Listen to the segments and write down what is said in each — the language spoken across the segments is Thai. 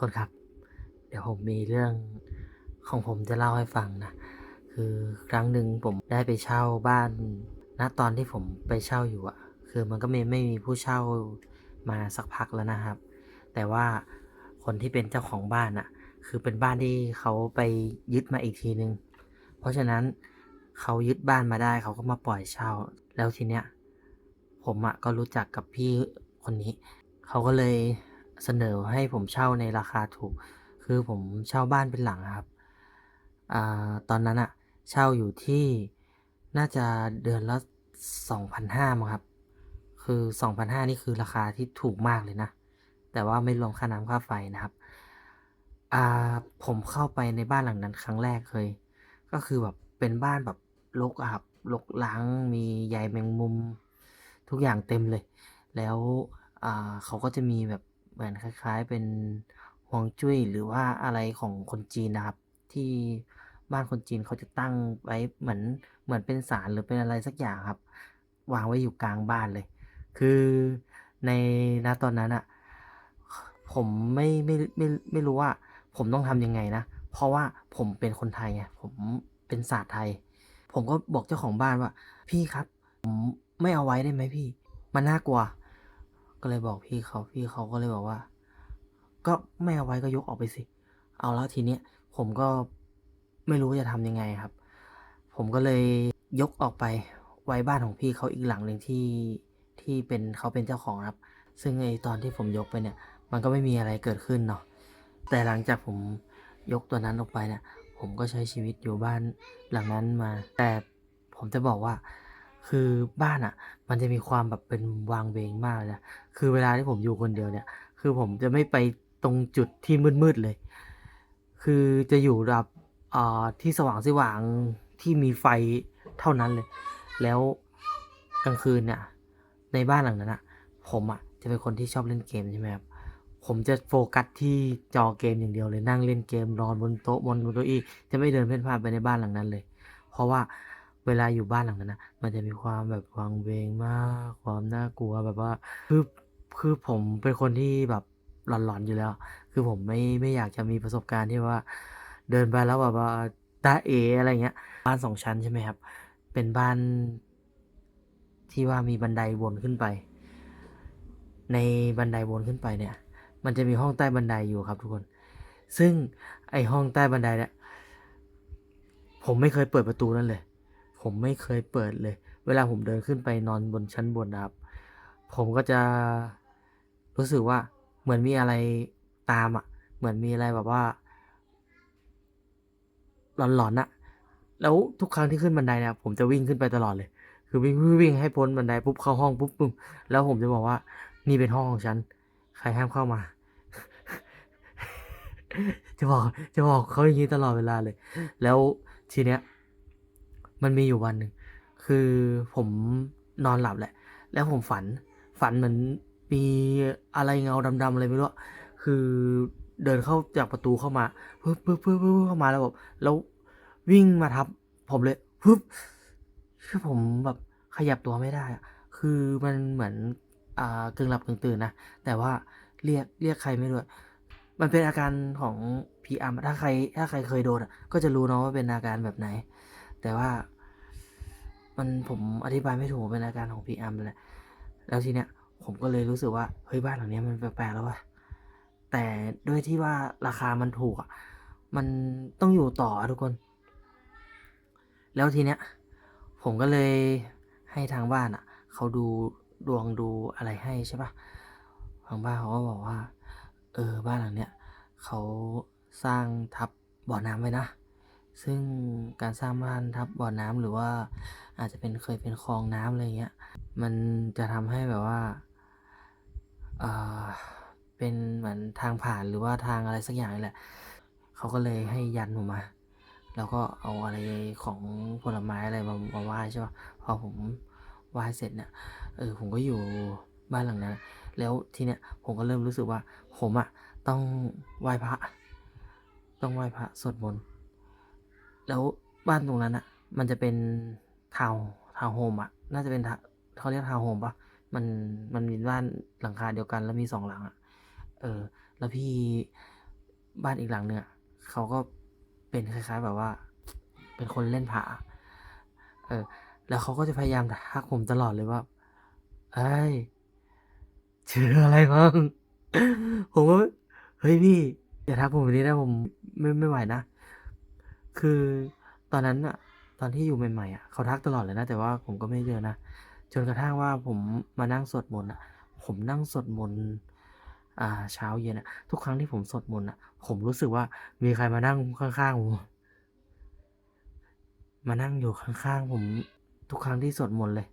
คนครับ เดี๋ยวผมมีเรื่องของผมจะเล่าให้ฟังนะ คือครั้งหนึ่งผมได้ไปเช่าบ้านณตอนที่ผมไปเช่าอยู่อะคือมันก็ไม่ไม่มีผู้เช่ามาสักพักแล้วนะครับ แต่ว่าคนที่เป็นเจ้าของบ้านอะคือเป็นบ้านที่เขาไปยึดมาอีกทีนึง เพราะฉะนั้นเขายึดบ้านมาได้เขาก็มาปล่อยเช่า แล้วทีเนี้ยผมอะก็รู้จักกับพี่คนนี้ เขาก็เลย เสนอให้ผมเช่าในราคาถูก คือผมเช่าบ้านเป็นหลังครับอตอนนั้นอะเช่าอยู่ที่น่าจะเดือนละ2,500มั้งครับ คือ2,500นี่คือราคาที่ถูกมากเลยนะ แต่ว่าไม่รวมค่าน้ำค่าไฟนะครับ ผมเข้าไปในบ้านหลังนั้นครั้งแรกเลยก็คือแบบเป็นบ้านแบบรกอะครับรกร้างมีใยแมงมุม ทุกอย่างเต็มเลย แล้วเขาก็จะมีแบบ เหมือนคล้ายๆ เป็นฮวงจุ้ยหรือว่าอะไรของคนจีนนะครับ ที่บ้านคนจีนเขาจะตั้งไว้เหมือนเหมือนเป็นศาลหรือเป็นอะไรสักอย่างครับ วางไว้อยู่กลางบ้านเลย คือในณตอนนั้นน่ะผมไม่ไม่ไม่ไม่รู้ว่าผมต้องทำยังไงนะ เพราะว่าผมเป็นคนไทยไงผมเป็นศาสตร์ไทย ผมก็บอกเจ้าของบ้านว่า"พี่ครับ ผมไม่เอาไว้ได้ไหมพี่?มันน่ากลัว" ก็เลยบอกพี่เขาพี่เขาก็เลยบอกว่า"ก็ไม่เอาไว้ก็ยกออกไปสิ"เอาแล้วทีเนี้ยผมก็ไม่รู้จะทำยังไงครับ ผมก็เลยยกออกไปไว้บ้านของพี่เขาอีกหลังหนึ่งที่ที่เป็นเขาเป็นเจ้าของครับ ซึ่งไอ้ตอนที่ผมยกไปเนี่ย มันก็ไม่มีอะไรเกิดขึ้นเนาะแต่หลังจากผมยกตัวนั้นออกไปเนี่ยผมก็ใช้ชีวิตอยู่บ้านหลังนั้นมา แต่ผมจะบอกว่า คือบ้านอะมันจะมีความแบบเป็นวางเวงมากเลยนะ คือเวลาที่ผมอยู่คนเดียวเนี่ย คือผมจะไม่ไปตรงจุดที่มืดๆเลย คือจะอยู่แบบอ่าที่สว่างๆที่มีไฟเท่านั้นเลย แล้วกลางคืนเนี่ย ในบ้านหลังนั้นน่ะผมอะจะเป็นคนที่ชอบเล่นเกมใช่ไหมครับ ผมจะโฟกัสที่จอเกมอย่างเดียวเลยนั่งเล่นเกมนอนบนโต๊ะบนบนเก้าอี้จะไม่เดินเพ่นพ่านไปในบ้านหลังนั้นเลย เพราะว่า เวลาอยู่บ้านหลังนั้นนะมันจะมีความแบบวังเวงมาก ความน่ากลัวแบบว่าคือคือผมเป็นคนที่แบบหลอนๆอยู่แล้ว คือผมไม่ไม่อยากจะมีประสบการณ์ที่ว่า เดินไปแล้วแบบว่าจ๊ะเอ๋อะไรเงี้ย บ้าน2ชั้นใช่ไหมครับ เป็นบ้านที่ว่ามีบันไดวนขึ้นไป ในบันไดวนขึ้นไปเนี่ย มันจะมีห้องใต้บันไดอยู่ครับทุกคน ซึ่งไอห้องใต้บันไดเนี่ยผมไม่เคยเปิดประตูนั้นเลย ผมไม่เคยเปิดเลย เวลาผมเดินขึ้นไปนอนบนชั้นบนอะครับ ผมก็จะรู้สึกว่าเหมือนมีอะไรตามอะเหมือนมีอะไรแบบว่า หลอนๆน่ะ แล้วทุกครั้งที่ขึ้นบันไดเนี่ยผมจะวิ่งขึ้นไปตลอดเลย คือวิ่งวิ่งให้พ้นบันไดปุ๊บเข้าห้องปุ๊บปึ้มแล้วผมจะบอกว่า"นี่เป็นห้องของฉัน ใครห้ามเข้ามา"จะบอกจะบอกเขาอย่างงี้ตลอดเวลาเลย แล้วทีเนี้ย มันมีอยู่วันหนึ่งคือผมนอนหลับแหละ แล้วผมฝันฝันเหมือนมีอะไรเงาดำๆอะไรไม่รู้ คือเดินเข้าจากประตูเข้ามาปึ๊บๆๆๆเข้ามาแล้วแบบแล้ววิ่งมาทับ ผมเลยปึ๊บคือผมแบบขยับตัวไม่ได้ คือมันเหมือนอ่ากึ่งหลับกึ่งตื่นนะ แต่ว่าเรียกเรียกใครไม่รู้ มันเป็นอาการของผีอำอะถ้าใครถ้าใครเคยโดนอะก็จะรู้เนาะว่าเป็นอาการแบบไหน แต่ว่ามันผมอธิบายไม่ถูกเป็นอาการของผีอำนั่นแหละแล้วทีเนี้ยผมก็เลยรู้สึกว่าเฮ้ยบ้านหลังเนี้ยมันแปลกๆแล้วว่ะแต่ด้วยที่ว่าราคามันถูกอะมันต้องอยู่ต่อทุกคน แล้วทีเนี้ยผมก็เลยให้ทางบ้านอะเขาดูดวงดูอะไรให้ใช่ปล่าทางบ้านเขาก็บอกว่า"เออบ้านหลังเนี้ยเขาสร้างทับบ่อน้ำไว้นะ" ซึ่งการสร้างบ้านทับบ่อน้ำหรือว่าอาจจะเป็นเคยเป็นคลองน้ำอะไรเงี้ย มันจะทำให้แบบว่าเอ่าเป็นเหมือนทางผ่านหรือว่าทางอะไรสักอย่างนี่แหละ เขาก็เลยให้ยันผมมา แล้วก็เอาอะไรของผลไม้อะไรมามาไหว้ใช่เปล่าพอผมไหว้เสร็จเนี่ย เออผมก็อยู่บ้านหลังนั้น แล้วทีเนี้ยผมก็เริ่มรู้สึกว่าผมอะต้องไหว้พระ ต้องไหว้พระสวดมนต์ แล้วบ้านตรงนั้นน่ะมันจะเป็นทาวทาวโฮมอะน่าจะเป็นทเขาเรียกทาวโฮมปล่า?มันมันมีบ้านหลังคาเดียวกัน แล้วมี2หลังอะเออ แล้วพี่บ้านอีกหลังเนี่ยเขาก็เป็นคล้าย ๆ แบบว่า เป็นคนเล่นผา เออ แล้วเขาก็จะพยายามทักผมตลอดเลยว่าเอ้ยเจออะไรมั้งผมก็เฮ้ยพี่อย่าทักผมแบบนี้นะผมไม่ไม่ไหวนะ คือตอนนั้นอะตอนที่อยู่ใหม่ๆอะเขาทักตลอดเลยนะ แต่ว่าผมก็ไม่เจอนะ จนกระทั่งว่าผมมานั่งสวดมนต์อะผมนั่งสวดมนต์อ่า เช้าเย็นอะทุกครั้งที่ผมสวดมนต์อะผมรู้สึกว่ามีใครมานั่งข้างๆผมมานั่งอยู่ข้างๆผมทุกครั้งที่สวดมนต์เลย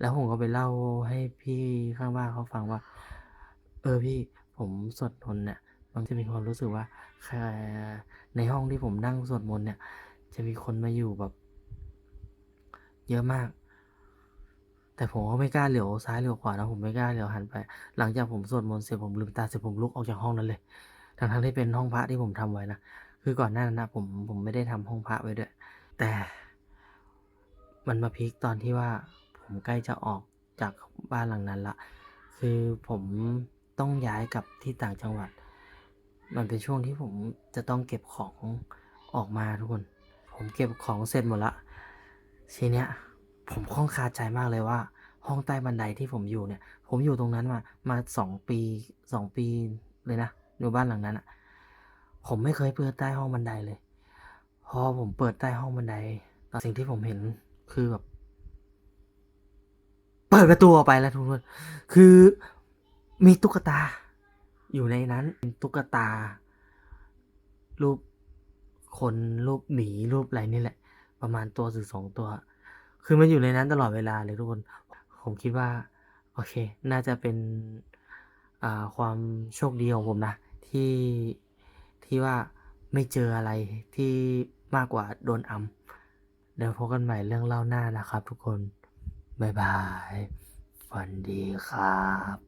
แล้วผมก็ไปเล่าให้พี่ข้างบ้านเขาฟังว่า เออพี่ผมสวดมนต์เนี่ย มันจะมีความรู้สึกว่าในห้องที่ผมนั่งสวดมนต์เนี่ย จะมีคนมาอยู่แบบ เยอะมาก แต่ผมก็ไม่กล้าเหลียวซ้ายเหลียวขวานะผมไม่กล้าเหลียวหันไป หลังจากผมสวดมนต์เสร็จผมลืมตาเสร็จผมลุกออกจากห้องนั้นเลยทั้งๆที่เป็นห้องพระที่ผมทำไว้นะคือก่อนหน้านั้นนะผมผมไม่ได้ทำห้องพระไว้ด้วย แต่มันมาพีคตอนที่ว่าผมใกล้จะออกจากบ้านหลังนั้นละ คือผมต้องย้ายกลับที่ต่างจังหวัด มันเป็นช่วงที่ผมจะต้องเก็บของออกมาทุกคน ผมเก็บของเสร็จหมดละทีเนี้ยผมข้องคาใจมากเลยว่า ห้องใต้บันไดที่ผมอยู่เนี่ย ผมอยู่ตรงนั้นมามาสองปีสองปีเลยนะอยู่บ้านหลังนั้นอะผมไม่เคยเปิดใต้ห้องบันไดเลย พอผมเปิดใต้ห้องบันไดตอนสิ่งที่ผมเห็นคือแบบเปิดประตูออกไปแล้วทุกคนคือมีตุ๊กตา อยู่ในนั้นเป็นตุ๊กตา รูปคนรูปหมีรูปอะไรนี่แหละ ประมาณตัวถึงสองตัว คือมันอยู่ในนั้นตลอดเวลาเลยทุกคน ผมคิดว่า โอเค น่าจะเป็นความโชคดีของผมนะ ที่ที่ว่าไม่เจออะไรที่มากกว่าโดนอำเดี๋ยวพบกันใหม่เรื่องเล่าหน้านะครับทุกคน บ๊ายบาย ฝันดีครับ